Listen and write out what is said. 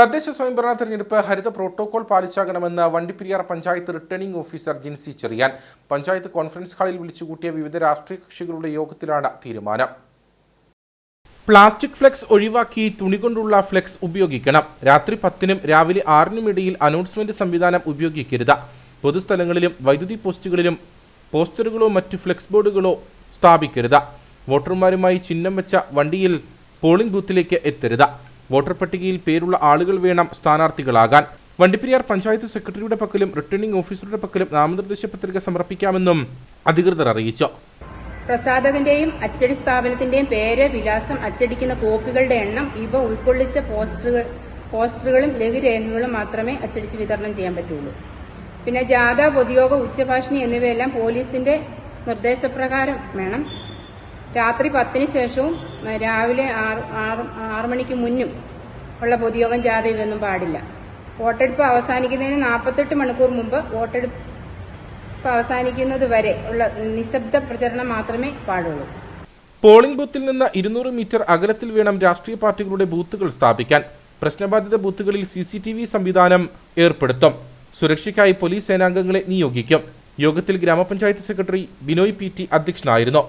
തദ്ദേശ സ്വയംഭരണ തെരഞ്ഞെടുപ്പ് ഹരിത protocol പാലിച്ചാകണമെന്ന് Vandiperiyar panchayat returning officer Jincy Cherian panchayat conference ഹാളിൽ വിളിച്ചുകൂട്ടിയ വിവിധ രാഷ്ട്രീയ കക്ഷികളുടെ യോഗത്തിലാണ് തീരുമാനം. പ്ലാസ്റ്റിക് ഫ്ലെക്സ് ഒഴിവാക്കി തുണി കൊണ്ടുള്ള ഫ്ലെക്സ് ഉപയോഗിക്കണം. രാത്രി പത്തിനും രാവിലെ ആറിനും ഇടയിൽ അനൗൺസ്മെന്റ് സംവിധാനം ഉപയോഗിക്കരുത്. പൊതുസ്ഥലങ്ങളിലും വൈദ്യുതി പോസ്റ്റുകളിലും പോസ്റ്ററുകളോ മറ്റ് ഫ്ലെക്സ് ബോർഡുകളോ സ്ഥാപിക്കരുത്. വോട്ടർമാരുമായി ചിഹ്നം വെച്ച വണ്ടിയിൽ പോളിംഗ് ബൂത്തിലേക്ക് എത്തരുത്. വോട്ടർ പട്ടികയിൽ പേരുള്ള ആളുകൾ വേണം സ്ഥാനാർത്ഥികളാകാൻ. വണ്ടിപ്പെരിയാർ പഞ്ചായത്ത് സെക്രട്ടറിയുടെ പക്കലും റിട്ടേണിംഗ് ഓഫീസറുടെ പക്കലും നാമനിർദ്ദേശ പത്രിക സമർപ്പിക്കാമെന്നും അധികൃതർ അറിയിച്ചു. പ്രസാധകന്റെയും അച്ചടി സ്ഥാപനത്തിന്റെയും പേര് വിലാസം അച്ചടിക്കുന്ന കോപ്പികളുടെ എണ്ണം ഇവ ഉൾക്കൊള്ളിച്ച പോസ്റ്ററുകൾ പോസ്റ്ററുകളും ലഘുരേഖകളും മാത്രമേ അച്ചടിച്ച് വിതരണം ചെയ്യാൻ പറ്റുള്ളൂ. പിന്നെ ജാഥ പൊതുയോഗ ഉച്ചഭാഷണി എന്നിവയെല്ലാം പോലീസിന്റെ നിർദ്ദേശപ്രകാരം വേണം. രാത്രി പത്തിന് ശേഷവും രാവിലെ ആറ് ആറ് മണിക്ക് മുന്നും ഉള്ള പൊതുയോഗം ജാഥ ഇവയൊന്നും പാടില്ല. വോട്ടെടുപ്പ് അവസാനിക്കുന്നതിന് നാൽപ്പത്തെട്ട് മണിക്കൂർ മുമ്പ് വോട്ടെടുപ്പ് അവസാനിക്കുന്നത് വരെ ഉള്ള നിശബ്ദ പ്രചരണം മാത്രമേ പാടുള്ളൂ. പോളിംഗ് ബൂത്തിൽ നിന്ന് ഇരുന്നൂറ് മീറ്റർ അകലത്തിൽ വേണം രാഷ്ട്രീയ പാർട്ടികളുടെ ബൂത്തുകൾ സ്ഥാപിക്കാൻ. പ്രശ്നബാധിത ബൂത്തുകളിൽ സി സി ടി വി സംവിധാനം ഏർപ്പെടുത്തും. സുരക്ഷയ്ക്കായി പോലീസ് സേനാംഗങ്ങളെ നിയോഗിക്കും. യോഗത്തിൽ ഗ്രാമപഞ്ചായത്ത് സെക്രട്ടറി ബിനോയ് പി ടി അധ്യക്ഷനായിരുന്നു.